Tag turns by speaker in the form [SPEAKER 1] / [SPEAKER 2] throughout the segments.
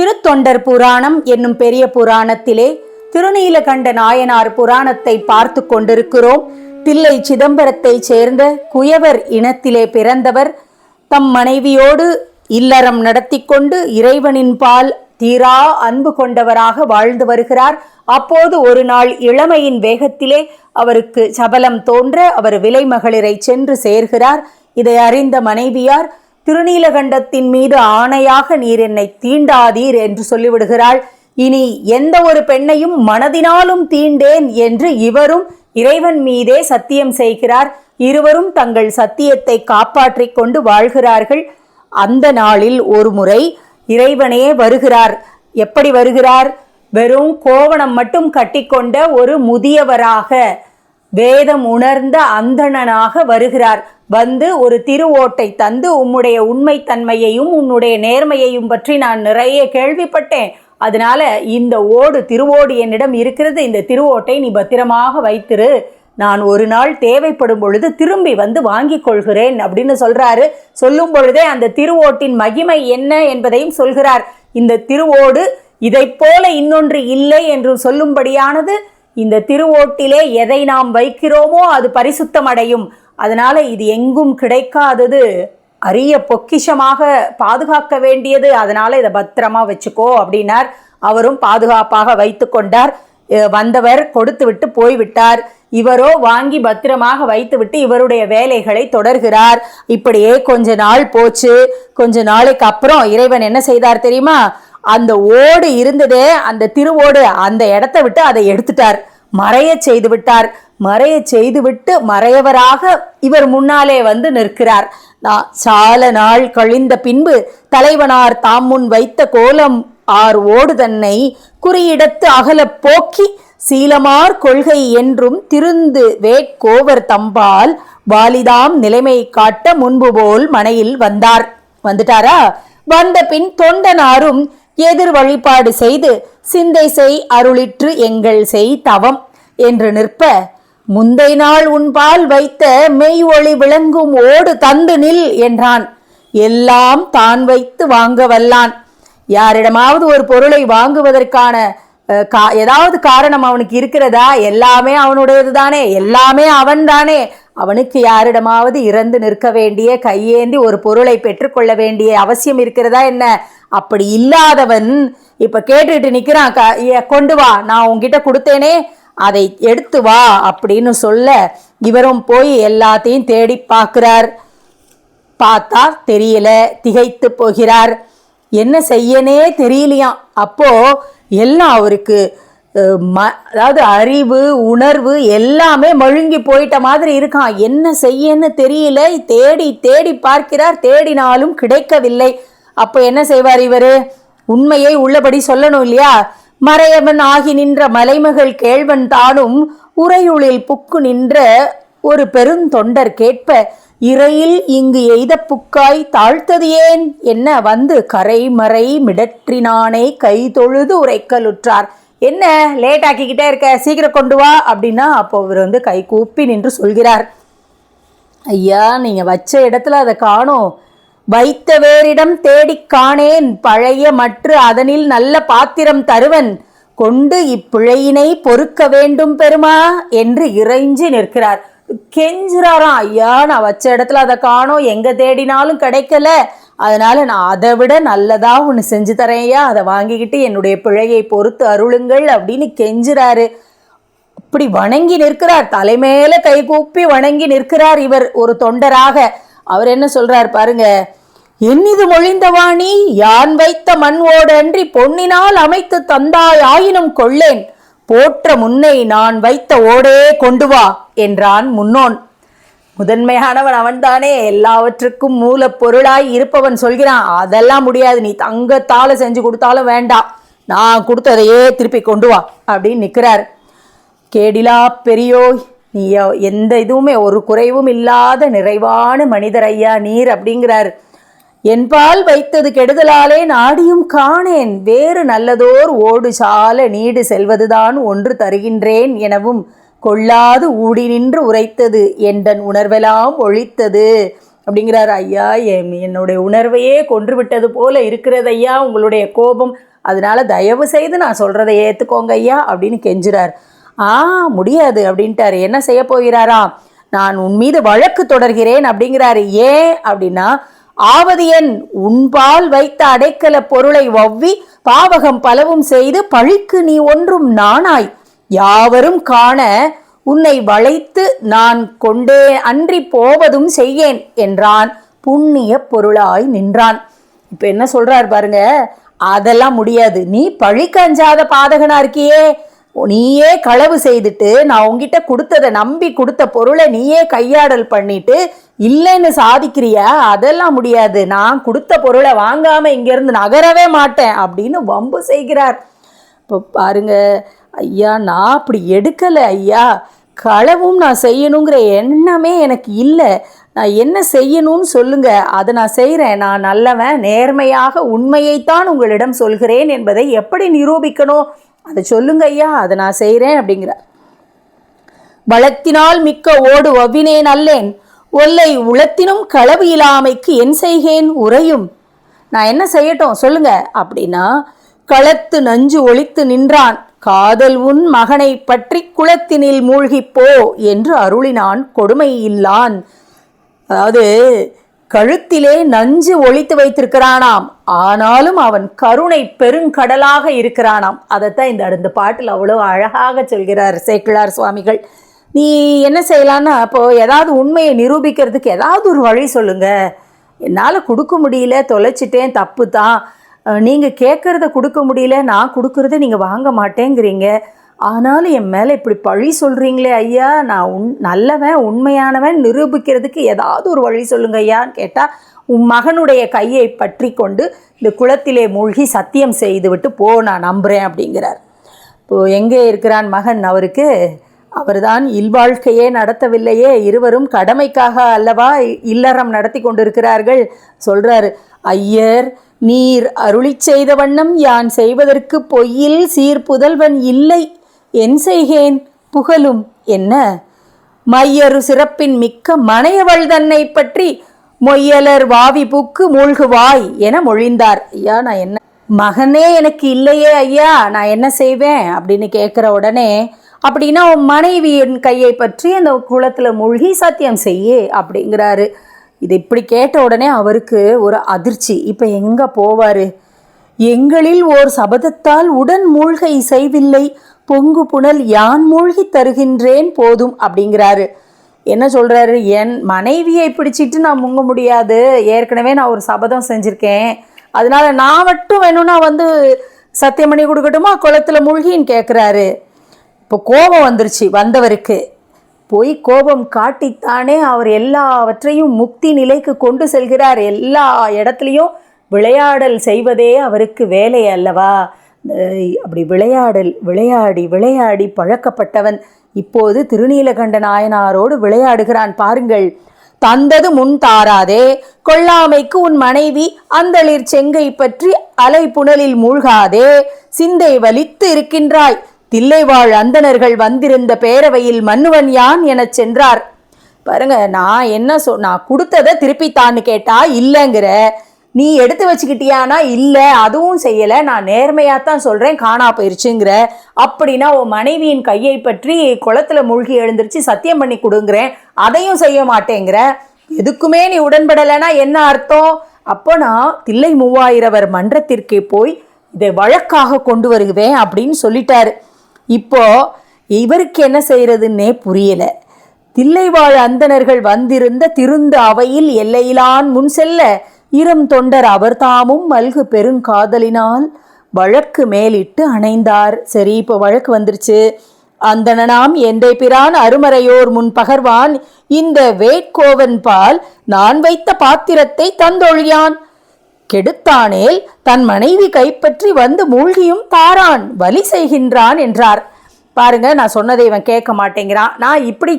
[SPEAKER 1] திருத்தொண்டர் புராணம் என்னும் பெரிய புராணத்திலே திருநீலகண்ட நாயனார் புராணத்தை பார்த்து கொண்டிருக்கிறோம். தில்லை சிதம்பரத்தை சேர்ந்த குயவர் இனத்திலே பிறந்தவர். தம் மனைவியோடு இல்லறம் நடத்தி கொண்டு இறைவனின் பால் தீரா அன்பு கொண்டவராக வாழ்ந்து வருகிறார். அப்போது ஒரு நாள் இளமையின் வேகத்திலே அவருக்கு சபலம் தோன்ற அவர் விலை மகளிரை சென்று சேர்கிறார். இதை அறிந்த மனைவியார் திருநீலகண்டத்தின் மீது ஆணையாக நீர் என்னை தீண்டாதீர் என்று சொல்லிவிடுகிறாள். இனி எந்த ஒரு பெண்ணையும் மனதினாலும் தீண்டேன் என்று இவரும் இறைவன் மீதே சத்தியம் செய்கிறார். இருவரும் தங்கள் சத்தியத்தை காப்பாற்றிக் கொண்டு வாழ்கிறார்கள். அந்த நாளில் ஒரு முறை இறைவனே வருகிறார். எப்படி வருகிறார்? வெறும் கோவணம் மட்டும் கட்டிக்கொண்ட ஒரு முதியவராக வேதம் உணர்ந்த அந்தணனாக வருகிறார். வந்து ஒரு திருவோட்டை தந்து உம்முடைய உண்மைத்தன்மையையும் உன்னுடைய நேர்மையையும் பற்றி நான் நிறைய கேள்விப்பட்டேன். அதனால இந்த ஓடு திருவோடு என்னிடம் இருக்கிறது. இந்த திருவோட்டை நீ பத்திரமாக வைத்திரு. நான் ஒரு நாள் தேவைப்படும் பொழுது திரும்பி வந்து வாங்கிக் கொள்கிறேன் அப்படின்னு சொல்றாரு. சொல்லும் பொழுதே அந்த திருவோட்டின் மகிமை என்ன என்பதையும் சொல்கிறார். இந்த திருவோடு இதைப் போல இன்னொன்று இல்லை என்று சொல்லும்படியானது இந்த திருவோட்டிலே எதை நாம் வைக்கிறோமோ அது பரிசுத்தம் அடையும் இது எங்கும் கிடைக்காதது. அரிய பொக்கிஷமாக பாதுகாக்க வேண்டியது. அதனால் இதை பத்திரமா வச்சுக்கோ அப்படின்னார். அவரும் பாதுகாப்பாக வைத்து கொண்டார். வந்தவர் கொடுத்து விட்டு போய்விட்டார். இவரோ வாங்கி பத்திரமாக வைத்துவிட்டு இவருடைய வேலைகளை தொடர்கிறார். இப்படியே கொஞ்ச நாள் போச்சு. கொஞ்ச நாளைக்கு அப்புறம் இறைவன் என்ன செய்தார் தெரியுமா? அந்த ஓடு இருந்ததே அந்த திருவோடு அந்த இடத்த விட்டு அதை எடுத்துட்டார். மறைய செய்து விட்டார். மறைய செய்துவிட்டு மறையவராக இவர் முன்னாலே வந்து நிற்கிறார். நா- சால நாள் கழிந்த பின்பு தலைவனார் தாம் முன் வைத்த கோலம் ஆர் ஓடு தன்னை குறியிடத்து அகலப் போக்கி சீலமார் கொள்கை என்றும் திருந்து வேட்கோவர் தம்பால் வாலிதாம் நிலைமை காட்ட முன்பு போல் மனையில் வந்தார். வந்துட்டாரா? வந்த பின் தொண்டனாரும் எதிர் வழிபாடு செய்து சிந்தை செய் அருளிற்று எங்கள் செய் தவம் என்று நிற்ப முந்தை நாள் உன்பால் வைத்த மெய் ஒளி விளங்கும் ஓடு தந்து நில் என்றான். எல்லாம் தான் வைத்து வாங்க வல்லான் யாரிடமாவது ஒரு பொருளை வாங்குவதற்கான கா- ஏதாவது காரணம் அவனுக்கு இருக்கிறதா? எல்லாமே அவனுடையது தானே எல்லாமே அவன் தானே அவனுக்கு யாரிடமாவது இறந்து நிற்க வேண்டிய கையேந்தி ஒரு பொருளை பெற்றுக்கொள்ள வேண்டிய அவசியம் இருக்கிறதா என்ன? அப்படி இல்லாதவன் இப்போ கேட்டுட்டு நிற்கிறான் க- கொண்டு வா நான் உங்ககிட்ட கொடுத்தேனே அதை எடுத்து வா அப்படின்னு சொல்ல இவரும் போய் எல்லாத்தையும் தேடி பார்க்கிறார். பார்த்தா தெரியல திகைத்து போகிறார். என்ன செய்யனே தெரியலையாம். அப்போது எல்லாம் அவருக்கு ம- அதாவது அறிவு உணர்வு எல்லாமே மழுங்கி போயிட்ட மாதிரி இருக்கான். என்ன செய்யன்னு தெரியல. தேடி தேடி பார்க்கிறார். தேடினாலும் கிடைக்கவில்லை. அப்போ என்ன செய்வார் இவர்? உண்மையை உள்ளபடி சொல்லணும் இல்லையா? மறையவன் ஆகி நின்ற மலைமகள் கேள்வன் தானும் உறையுளில் புக்கு நின்ற ஒரு பெருந்தொண்டர் கேட்ப இறையில் இங்கு எய்த புக்காய் தாழ்த்தது ஏன் என்ன வந்து கரை மறை மிடற்றினானே கை தொழுது உரைக்கலுற்றார் என்ன லேட் ஆக்கிக்கிட்டே இருக்க சீக்கிரம் கொண்டு வா அப்படின்னா அப்போ அவர் வந்து கை கூப்பி நின்று சொல்கிறார். ஐயா நீங்கள் வச்ச இடத்துல அதை காணோம். வைத்த வேறிடம் தேடிக் காணேன். பழைய மற்ற அதனில் நல்ல பாத்திரம் தருவன். கொண்டு இப்பிழையினை பொறுக்க வேண்டும் பெருமா என்று இறைஞ்சி நிற்கிறார். கெஞ்சுறாராம். ஐயா நான் வச்ச இடத்துல அதை காணோம். எங்க தேடினாலும் கிடைக்கல. அதனால நான் அதை விட நல்லதா ஒன்று செஞ்சு தரேன்யா அதை வாங்கிக்கிட்டு என்னுடைய பிழையை பொறுத்து அருளுங்கள் அப்படின்னு கெஞ்சுறாரு. இப்படி வணங்கி நிற்கிறார். தலைமேல கைகூப்பி வணங்கி நிற்கிறார் இவர் ஒரு தொண்டராக. அவர் என்ன சொல்றார் பாருங்க என்னிது மொழிந்தவாணி யான் வைத்த மண் ஓடன்றி பொன்னினால் அமைத்து தந்தாய் ஆயினும் கொள்ளேன். போற்ற முன்னை நான் வைத்த ஓடே கொண்டு வா என்றான் முன்னோன். முதன்மையானவன் அவன்தானே எல்லாவற்றுக்கும் மூலப்பொருளாய் இருப்பவன் சொல்கிறான் அதெல்லாம் முடியாது நீ தங்கத்தால செஞ்சு கொடுத்தாலும் வேண்டாம் நான் கொடுத்ததையே திருப்பி கொண்டு வா அப்படின்னு நிற்கிறார். கேடிலா பெரியோய் நீ எந்த இதுவுமே ஒரு குறைவும் இல்லாத நிறைவான மனிதர் ஐயா நீர் அப்படிங்கிறார். என்பால் வைத்தது கெடுதலாலே நாடியும் காணேன். வேறு நல்லதோர் ஓடு சால நீடு செல்வதுதான் ஒன்று தருகின்றேன் எனவும் கொள்ளாது ஊடி நின்று உரைத்தது என்றன் உணர்வெல்லாம் ஒழித்தது. அப்படிங்கிறார் ஐயா என்னுடைய உணர்வையே கொன்று விட்டது போல இருக்கிறது ஐயா உங்களுடைய கோபம். அதனால தயவு செய்து நான் சொல்கிறத ஏற்றுக்கோங்க ஐயா அப்படின்னு கெஞ்சுறார். ஆ முடியாது அப்படின்ட்டாரு. என்ன செய்ய போகிறாராம்? நான் உன் மீது வழக்கு தொடர்கிறேன் அப்படிங்கிறாரு. ஏன்? அப்படின்னா ஆவது என் உன்பால் வைத்த அடைக்கல பொருளை வவ்வி பாவகம் பலவும் செய்து பழிக்கு நீ ஒன்றும் நானாய் யாவரும் காண உன்னை வளைத்து நான் கொண்டே அன்றி போவதும் செய்யேன் என்றான் புண்ணிய பொருளாய் நின்றான். இப்போ என்ன சொல்றார் பாருங்க? அதெல்லாம் முடியாது. நீ பழிக்கு அஞ்சாத பாதகனா இருக்கியே? நீயே களவு செய்துட்டு நான் உங்ககிட்ட கொடுத்ததை நம்பி கொடுத்த பொருளை நீயே கையாடல் பண்ணிட்டு இல்லைன்னு சாதிக்கிறியா? அதெல்லாம் முடியாது. நான் கொடுத்த பொருளை வாங்காம இங்கேருந்து நகரவே மாட்டேன் அப்படின்னு வம்பு செய்கிறார். இப்போ பாருங்க ஐயா நான் அப்படி எடுக்கலை ஐயா. களவும் நான் செய்யணுங்கிற எண்ணமே எனக்கு இல்லை. நான் என்ன செய்யணும்னு சொல்லுங்க. அதை நான் செய்கிறேன். நான் நல்லவன் நேர்மையாக உண்மையைத்தான் உங்களிடம் சொல்கிறேன் என்பதை எப்படி நிரூபிக்கணும்? அதை சொல்லுங்க ஐயா அதை நான் செய்கிறேன் அப்படிங்கிறார். வளத்தினால் மிக்க ஓடு ஒவ்வினேன் அல்லேன் ஒல்லை உளத்தினும் களவு இல்லாமைக்கு என் செய்கேன் உறையும். நான் என்ன செய்யட்டும் சொல்லுங்க. அப்படின்னா களத்து நஞ்சு ஒழித்து நின்றான் காதல் உன் மகனை பற்றி குளத்தினில் மூழ்கிப் போ என்று அருளினான் கொடுமை இல்லான். அதாவது கழுத்திலே நஞ்சு ஒழித்து வைத்திருக்கிறானாம். ஆனாலும் அவன் கருணை பெருங்கடலாக இருக்கிறானாம். அதைத்தான் இந்த இந்த பாட்டில் அவ்வளோ அழகாக சொல்கிறார் சேக்கிழார் சுவாமிகள். நீ என்ன செய்யலான்னா அப்போது ஏதாவது உண்மையை நிரூபிக்கிறதுக்கு ஏதாவது ஒரு வழி சொல்லுங்க. என்னால் கொடுக்க முடியல தொலைச்சிட்டேன் தப்பு தான் நீங்கள் கேட்குறத கொடுக்க முடியல நான் கொடுக்குறத நீங்கள் வாங்க மாட்டேங்கிறீங்க. ஆனாலும் என் மேலே இப்படி பழி சொல்கிறீங்களே ஐயா. நான் உன் நல்லவன் உண்மையானவன் நிரூபிக்கிறதுக்கு ஏதாவது ஒரு வழி சொல்லுங்க ஐயான்னு கேட்டால் உன் மகனுடைய கையை பற்றி கொண்டு இந்த குளத்திலே மூழ்கி சத்தியம் செய்துவிட்டு போ நான் நம்புகிறேன் அப்படிங்கிறார். இப்போது எங்கே இருக்கிறான் மகன் அவருக்கு? அவர்தான் இல்வாழ்க்கையே நடத்தவில்லையே. இருவரும் கடமைக்காக அல்லவா இல்லறம் நடத்தி கொண்டிருக்கிறார்கள்? சொல்கிறார் ஐயர் நீர் அருளி செய்த வண்ணம் யான் செய்வதற்கு பொய்யில் சீர் புதல்வன் இல்லை. என் செய்கேன்? புகழும் என்ன? மையரு சிறப்பின் மிக்க மனையவள் தன்னை பற்றி மொய்யலர் வாவி புக்கு மூழ்குவாய் என மொழிந்தார். ஐயா நான் என்ன? மகனே எனக்கு இல்லையே ஐயா நான் என்ன செய்வேன்? அப்படின்னு கேட்குற உடனே அப்படின்னா உன் மனைவியின் கையை பற்றி அந்த குளத்தில் மூழ்கி சத்தியம் செய்யே அப்படிங்கிறாரு. இது இப்படி கேட்ட உடனே அவருக்கு ஒரு அதிர்ச்சி. இப்போ எங்கே போவார்? எங்களில் ஓர் சபதத்தால் உடன் மூழ்கை செய்வில்லை பொங்கு புனல் யான் மூழ்கி தருகின்றேன் போதும் அப்படிங்கிறாரு. என்ன சொல்கிறாரு என் மனைவியை பிடிச்சிட்டு நான் முங்க முடியாது. ஏற்கனவே நான் ஒரு சபதம் செஞ்சுருக்கேன். அதனால நான் மட்டும் வேணும்னா வந்து சத்தியம் பண்ணி கொடுக்கட்டுமா? குளத்துல மூழ்கின்னு கேட்குறாரு இப்போ கோபம் வந்துருச்சு வந்தவருக்கு. போய் கோபம் காட்டித்தானே அவர் எல்லாவற்றையும் முக்தி நிலைக்கு கொண்டு செல்கிறார். எல்லா இடத்துலையும் விளையாடல் செய்வதே அவருக்கு வேலை அல்லவா? அப்படி விளையாடல் விளையாடி விளையாடி பழக்கப்பட்டவன் இப்போது திருநீலகண்ட நாயனாரோடு விளையாடுகிறான் பாருங்கள். தந்தது முன் தாராதே கொள்ளாமைக்கு உன் மனைவி அந்தளிர் செங்கை பற்றி அலை புனலில் மூழ்காதே சிந்தை வலித்து இருக்கின்றாய். தில்லைவாழ் அந்தணர்கள் வந்திருந்த பேரவையில் மன்னுவன் யான் எனச் சென்றார். பாருங்க நான் என்ன சொ நான் கொடுத்ததை திருப்பித்தான்னு கேட்டா இல்லைங்கிற. நீ எடுத்து வச்சுக்கிட்டியானா? இல்லை அதுவும் செய்யலை. நான் நேர்மையாக தான் சொல்கிறேன் காணா போயிருச்சுங்கிற. அப்படின்னா உன் மனைவியின் கையை பற்றி குளத்துல மூழ்கி எழுந்திருச்சு சத்தியம் பண்ணி கொடுங்குறேன். அதையும் செய்ய மாட்டேங்கிற. எதுக்குமே நீ உடன்படலைன்னா என்ன அர்த்தம்? அப்போ நான் தில்லை மூவாயிரவர் மன்றத்திற்கே போய் இதை வழக்காக கொண்டு வருவேன் அப்படின்னு சொல்லிட்டாரு. இப்போ இவருக்கு என்ன செய்கிறதுன்னே புரியலை. தில்லைவாழ் அந்தணர்கள் வந்திருந்த திருந்த அவையில் எல்லையிலான் முன் செல்ல இரம் தொண்டர் அவர்தாமும் மல்கு பெருங்காதலினால் வழக்கு மேலிட்டு அணைந்தார். சரி இப்போ வழக்கு வந்துருச்சு. அந்தணனாம் என்றை பிரான் அருமறையோர் முன் பகர்வான் இந்த வேட்கோவன் பால் நான் வைத்த பாத்திரத்தை தந்தொழியான். கெடுத்தானேல் தன் மனைவி கைப்பற்றி வந்து மூழ்கியும் தாரான் வலி செய்கின்றான் என்றார். பாருங்க நான் சொன்னதை இவன் கேட்க மாட்டேங்கிறான். நான் இப்படி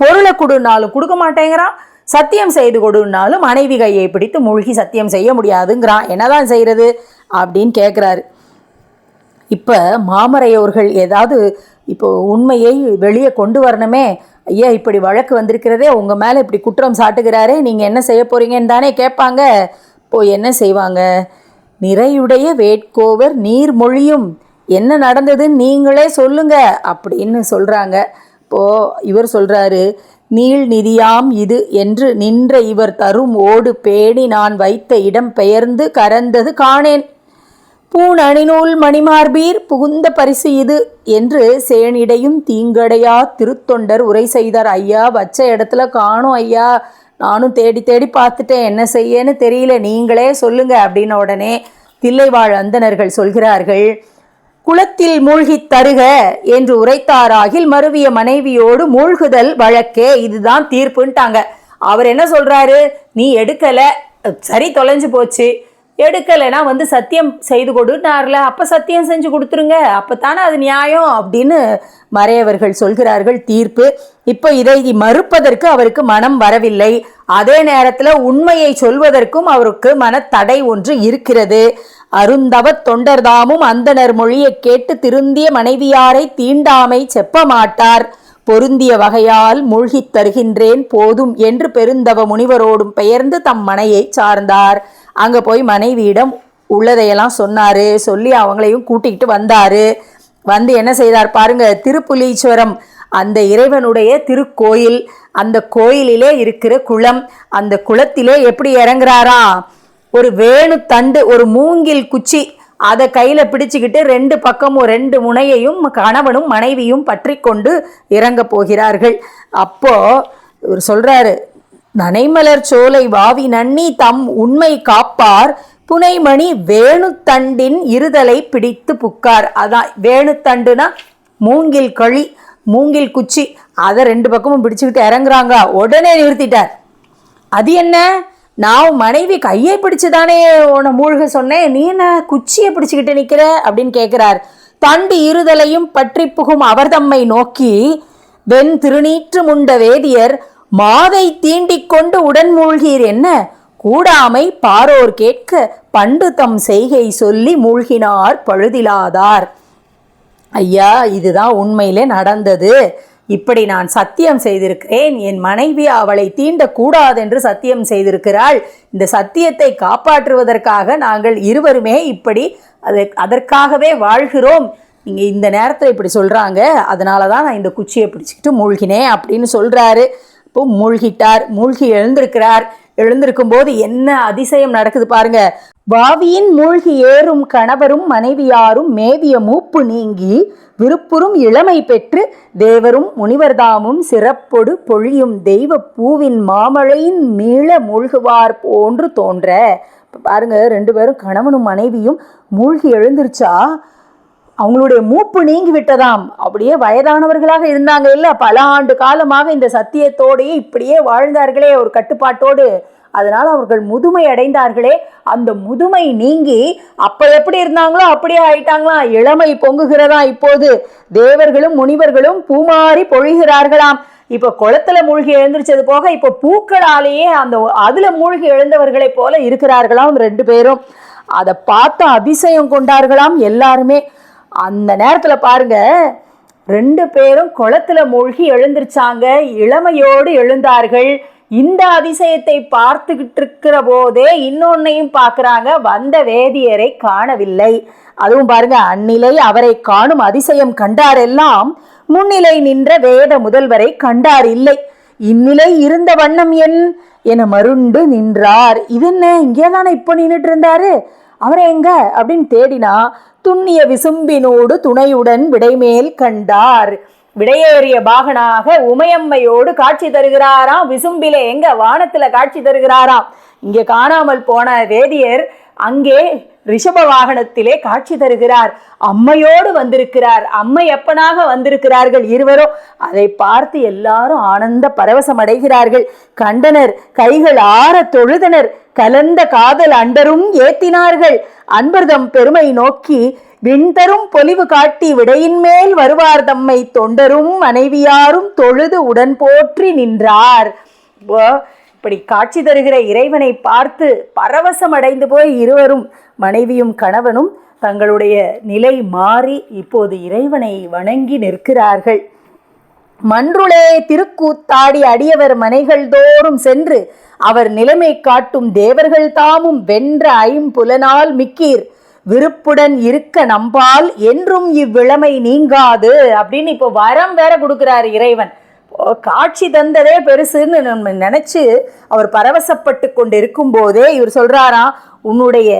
[SPEAKER 1] பொருளை கொடுனாலும் கொடுக்க மாட்டேங்கிறான். சத்தியம் செய்து கொடுனாலும் மனைவி கையை பிடித்து மூழ்கி சத்தியம் செய்ய முடியாதுங்கிறான் என்னதான் செய்கிறது அப்படின்னு கேட்குறாரு இப்போ மாமரையோர்கள் ஏதாவது இப்போ உண்மையை வெளியே கொண்டு வரணுமே ஐயா இப்படி வழக்கு வந்திருக்கிறதே உங்கள் மேலே இப்படி குற்றம் சாட்டுகிறாரே நீங்கள் என்ன செய்ய போகிறீங்கன்னு தானே கேட்பாங்க. இப்போ என்ன செய்வாங்க? நிறையுடைய வேட்கோவர் நீர்மொழியும் என்ன நடந்ததுன்னு நீங்களே சொல்லுங்க அப்படின்னு சொல்கிறாங்க இப்போ இவர் சொல்றாரு நீள் நிதியாம் இது என்று நின்ற இவர் தரும் ஓடு பேணி நான் வைத்த இடம் பெயர்ந்து கரந்தது காணேன். பூண் அணிநூல் மணிமார்பீர் புகுந்த பரிசு இது என்று சேனிடையும் தீங்கடையா திருத்தொண்டர் உரை செய்தார். ஐயா வச்ச இடத்துல காணும் ஐயா. நானும் தேடி தேடி பார்த்துட்டேன். என்ன செய்யன்னு தெரியல. நீங்களே சொல்லுங்க அப்படின்ன உடனே தில்லைவாழ் அந்தனர்கள் சொல்கிறார்கள். குளத்தில் மூழ்கித் தருக என்று உரைத்தாராகில் மருவிய மனைவியோடு மூழ்குதல் வழக்கே இதுதான் தீர்ப்புன்ட்டாங்க. அவர் என்ன சொல்றாரு? நீ எடுக்கல. சரி தொலைஞ்சு போச்சு. எடுக்கலைன்னா வந்து சத்தியம் செய்து கொடுனார்ல அப்போ சத்தியம் செஞ்சு கொடுத்துருங்க. அப்போ தானே அது நியாயம் அப்படின்னு மறையவர்கள் சொல்கிறார்கள். தீர்ப்பு. இப்போ இதை மறுப்பதற்கு அவருக்கு மனம் வரவில்லை. அதே நேரத்தில் உண்மையை சொல்வதற்கும் அவருக்கு மனத்தடை ஒன்று இருக்கிறது. அருந்தவத் தொண்டர்தாமும் அந்தனர் மொழியை கேட்டு திருந்திய மனைவியாரை தீண்டாமை செப்ப மாட்டார் பொருந்திய வகையால் மூழ்கித் தருகின்றேன் போதும் என்று பெருந்தவ முனிவரோடும் பெயர்ந்து தம் மனையை சார்ந்தார். அங்கே போய் மனைவியிடம் உள்ளதையெல்லாம் சொன்னாரு. சொல்லி அவங்களையும் கூட்டிகிட்டு வந்தாரு. வந்து என்ன செய்தார் பாருங்க திருப்புலீஸ்வரம் அந்த இறைவனுடைய திருக்கோயில் அந்த கோயிலிலே இருக்கிற குளம் அந்த குளத்திலே எப்படி இறங்குறாரா? ஒரு வேணு தண்டு ஒரு மூங்கில் குச்சி அதை கையில் பிடிச்சிக்கிட்டு ரெண்டு பக்கமும் ரெண்டு முனையையும் கணவனும் மனைவியும் பற்றி கொண்டு இறங்க போகிறார்கள். அப்போ இவர் சொல்றாரு நனைமலர் சோலை வாவி நன்னி தம் உண்மை காப்பார். புனைமணி வேணுத்தண்டின் இருதலை பிடித்து புக்கார். அதான் வேணுத்தண்டுனா மூங்கில் கழி மூங்கில் குச்சி. அதை ரெண்டு பக்கமும் பிடிச்சுக்கிட்டு இறங்குறாங்க. உடனே நிறுத்திட்டார். அது என்ன? நான் மனைவி கையை பிடிச்சு தானே உன்னை மூழ்க சொன்னேன். நீ என்ன குச்சியை பிடிச்சுக்கிட்டு நிற்கிற அப்படின்னு கேட்குறார் தண்டு இருதலையும் பற்றி புகும் அவர் தம்மை நோக்கி வெண் திருநீற்று முண்ட வேதியர் மாதை தீண்டிக் கொண்டு உடன் மூழ்கீர் என்ன? கூடாமை பாரோர் கேட்க பண்டு தம் செய்கை சொல்லி மூழ்கினார் பழுதிலாதார். ஐயா இதுதான் உண்மையிலே நடந்தது. இப்படி நான் சத்தியம் செய்திருக்கிறேன். என் மனைவி அவளை தீண்டக்கூடாதென்று சத்தியம் செய்திருக்கிறாள். இந்த சத்தியத்தை காப்பாற்றுவதற்காக நாங்கள் இருவருமே இப்படி அது அதற்காகவே வாழ்கிறோம். நீங்கள் இந்த நேரத்தில் இப்படி சொல்கிறாங்க அதனால தான் நான் இந்த குச்சியை பிடிச்சிக்கிட்டு மூழ்கினேன் அப்படின்னு சொல்கிறாரு மூழ்கிட்டார் மூழ்கி எழுந்திருக்கிறார். எழுந்திருக்கும் போது என்ன அதிசயம் நடக்குது பாருங்க. வாவியின் மூழ்கி ஏறும் கணவரும் மனைவியாரும் மேவிய மூப்பு நீங்கி விருப்புறும் இளமை பெற்று தேவரும் முனிவர்தாமும் சிறப்பொடு பொழியும் தெய்வ பூவின் மாமழையின் மீள மூழ்குவார் போன்று தோன்ற. பாருங்க ரெண்டு பேரும் கணவனும் மனைவியும் மூழ்கி எழுந்திருச்சா? அவங்களுடைய மூப்பு நீங்கி விட்டதாம். அப்படியே வயதானவர்களாக இருந்தாங்க இல்லை. பல ஆண்டு காலமாக இந்த சத்தியத்தோடையே இப்படியே வாழ்ந்தார்களே ஒரு கட்டுப்பாட்டோடு. அதனால் அவர்கள் முதுமை அடைந்தார்களே. அந்த முதுமை நீங்கி அப்போ எப்படி இருந்தாங்களோ அப்படியே ஆயிட்டாங்களாம். இளமை பொங்குகிறதா இப்போது. தேவர்களும் முனிவர்களும் பூமாறி பொழிகிறார்களாம். இப்போ குளத்துல மூழ்கி எழுந்திருச்சது போக இப்போ பூக்களாலேயே அந்த அதில் மூழ்கி எழுந்தவர்களைப் போல இருக்கிறார்களாம் ரெண்டு பேரும். அதை பார்த்து அதிசயம் கொண்டார்களாம் எல்லாருமே. அந்த நேரத்தில் பாருங்க ரெண்டு பேரும் குளத்துல மூழ்கி எழுந்திருச்சாங்க. இளமையோடு எழுந்தார்கள். இந்த அதிசயத்தை பார்த்துக்கிட்டு இருக்கிற போதே இன்னொன்னையும் பார்க்குறாங்க. வந்த வேதியரை காணவில்லை. அதுவும் பாருங்க அந்நிலை அவரை காணும் அதிசயம் கண்டாரெல்லாம் முன்னிலை நின்ற வேத முதல்வரை கண்டார் இல்லை. இந்நிலை இருந்த வண்ணம் என் என மருண்டு நின்றார். இது என்ன இங்கே தானே இப்போ நின்றுட்டு இருந்தாரு? அவரை எங்க? அப்படின்னு தேடினா துண்ணிய விசும்பினோடு துணையுடன் விடைமேல் கண்டார். விடையேறிய பாகனாக உமையம்மையோடு காட்சி தருகிறாராம். விசும்பிலே எங்க வானத்துல காட்சி தருகிறாராம். இங்கே காணாமல் போன வேதியர் அங்கே ரிஷப வாகனத்திலே காட்சி தருகிறார். அம்மையோடு வந்திருக்கிறார். அம்மை எப்பனாக வந்திருக்கிறார்கள் இருவரும் அதை பார்த்து எல்லாரும் ஆனந்த பரவசம் அடைகிறார்கள். கண்டனர் கைகள் ஆற தொழுதனர். கலந்த காதல் அண்டரும் ஏத்தினார்கள். அன்பர்தம் பெருமை நோக்கி விண்தரும் பொலிவு காட்டி விடையின் மேல் வருவார் தம்மை. தொண்டரும் மனைவியாரும் தொழுது உடன் போற்றி நின்றார். இப்படி காட்சி தருகிற இறைவனை பார்த்து பரவசம் அடைந்து போய் இருவரும் மனைவியும் கணவனும் தங்களுடைய நிலை மாறி இப்போது இறைவனை வணங்கி நிற்கிறார்கள். மன்றுளே திருக்கூத்தாடி அடியவர் மனைகள் தோறும் சென்று அவர் நிலைமை காட்டும் தேவர்கள் தாமும் வென்ற ஐம்புலனால் மிக்கீர். விருப்புடன் இருக்க நம்பால் என்றும் இவ்விளமை நீங்காது அப்படின்னு இப்போ வரம் வேற கொடுக்கிறார் இறைவன். காட்சி தந்ததே பெருசுன்னு நம்ம நினச்சி அவர் பரவசப்பட்டு கொண்டு இருக்கும்போதே இவர் சொல்கிறாராம் உன்னுடைய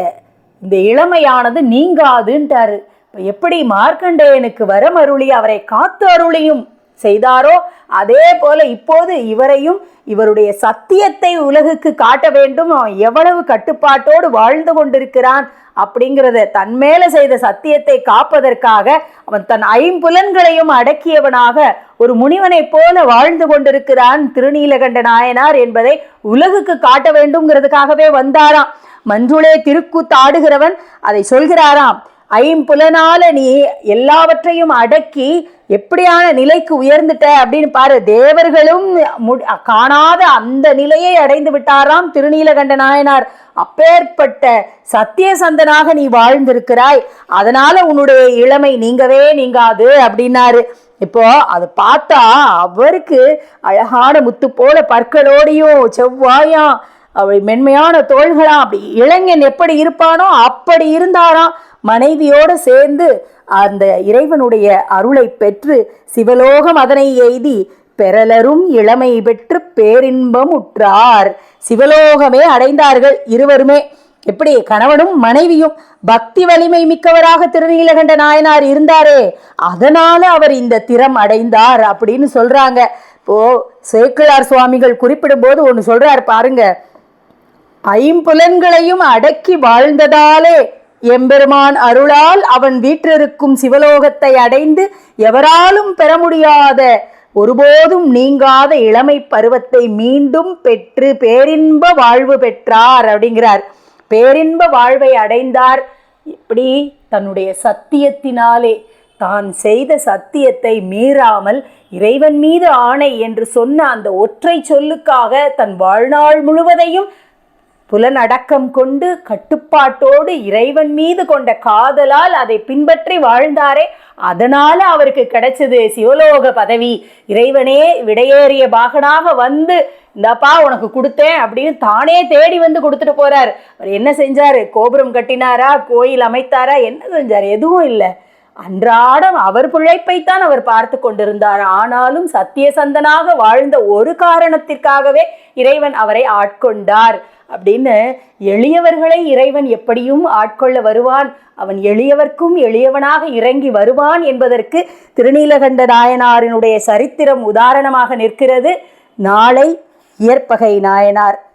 [SPEAKER 1] இந்த இளமையானது நீங்காதுன்ட்டாரு. இப்போ எப்படி மார்க்கண்டேயனுக்கு வர அருளி அவரை காத்து அருளியும் செய்தாரோ? அதே போல இப்போது இவரையும் இவருடைய சத்தியத்தை உலகுக்கு காட்ட வேண்டும். அவன் எவ்வளவு கட்டுப்பாட்டோடு வாழ்ந்து கொண்டிருக்கிறான் அப்படிங்கிறத தன் மேல செய்த சத்தியத்தை காப்பதற்காக அவன் தன் ஐம்புலன்களையும் அடக்கியவனாக ஒரு முனிவனைப் போல வாழ்ந்து கொண்டிருக்கிறான் திருநீலகண்ட நாயனார் என்பதை உலகுக்கு காட்ட வேண்டும்ங்கிறதுக்காகவே வந்தாராம். மன்றுளே திருக்கூத்தாடுகிறவன் அதை சொல்கிறாராம். ஐம்புலனால நீ எல்லாவற்றையும் அடக்கி எப்படியான நிலைக்கு உயர்ந்துட்ட அப்படின்னு பாரு. தேவர்களும் மு- காணாத அந்த நிலையை அடைந்து விட்டாராம் திருநீலகண்ட நாயனார். அப்பேற்பட்ட சத்தியசந்தனாக நீ வாழ்ந்திருக்கிறாய். அதனால உன்னுடைய இளமை நீங்கவே நீங்காது அப்படின்னாரு. இப்போ அதை பார்த்தா அவருக்கு அழகான முத்து போல பற்களோடையும் செவ்வாயாம் அவள் மென்மையான தோள்களாம் அப்படி இளைஞன் எப்படி இருப்பானோ அப்படி இருந்தாராம். மனைவியோடு சேர்ந்து அந்த இறைவனுடைய அருளை பெற்று சிவலோகம் அதனை எய்தி பெறலரும் இளமை பெற்று பேரின்பம் உற்றார். சிவலோகமே அடைந்தார்கள் இருவருமே. எப்படி? கணவனும் மனைவியும் பக்தி வலிமை மிக்கவராக திருநீலகண்ட நாயனார் இருந்தாரே. அதனால அவர் இந்த திறம் அடைந்தார் அப்படின்னு சொல்றாங்க. இப்போ சேக்கிழார் சுவாமிகள் குறிப்பிடும் போது ஒன்று சொல்றார் பாருங்க. ஐம்புலன்களையும் அடக்கி வாழ்ந்ததாலே எம்பெருமான் அருளால் அவன் வீற்றிருக்கும் சிவலோகத்தை அடைந்து எவராலும் பெற முடியாத ஒருபோதும் நீங்காத இளமை பருவத்தை மீண்டும் பெற்று பேரின்ப வாழ்வு பெற்றார் அப்படிங்கிறார். பேரின்ப வாழ்வை அடைந்தார். இப்படி தன்னுடைய சத்தியத்தினாலே தான் செய்த சத்தியத்தை மீறாமல் இறைவன் மீது ஆணை என்று சொன்ன அந்த ஒற்றை சொல்லுக்காக தன் வாழ்நாள் முழுவதையும் புலனடக்கம் கொண்டு கட்டுப்பாட்டோடு இறைவன் மீது கொண்ட காதலால் அதை பின்பற்றி வாழ்ந்தாரே. அதனால அவருக்கு கிடைச்சது சிவலோக பதவி. இறைவனே விடையேறிய பாகனாக வந்து இந்தாப்பா உனக்கு கொடுத்தேன் அப்படின்னு தானே தேடி வந்து கொடுத்துட்டு போறார். அவர் என்ன செஞ்சாரு? கோபுரம் கட்டினாரா? கோயில் அமைத்தாரா? என்ன செஞ்சார்? எதுவும் இல்லை. அன்றாடம் அவர் பிழைப்பைத்தான் அவர் பார்த்து கொண்டிருந்தார். ஆனாலும் சத்தியசந்தனாக வாழ்ந்த ஒரு காரணத்திற்காகவே இறைவன் அவரை ஆட்கொண்டார். அப்படின்னு எளியவர்களை இறைவன் எப்படியும் ஆட்கொள்ள வருவான். அவன் எளியவர்க்கும் எளியவனாக இறங்கி வருவான் என்பதற்கு திருநீலகண்ட நாயனாரினுடைய சரித்திரம் உதாரணமாக நிற்கிறது. நாளை இயற்பகை நாயனார்.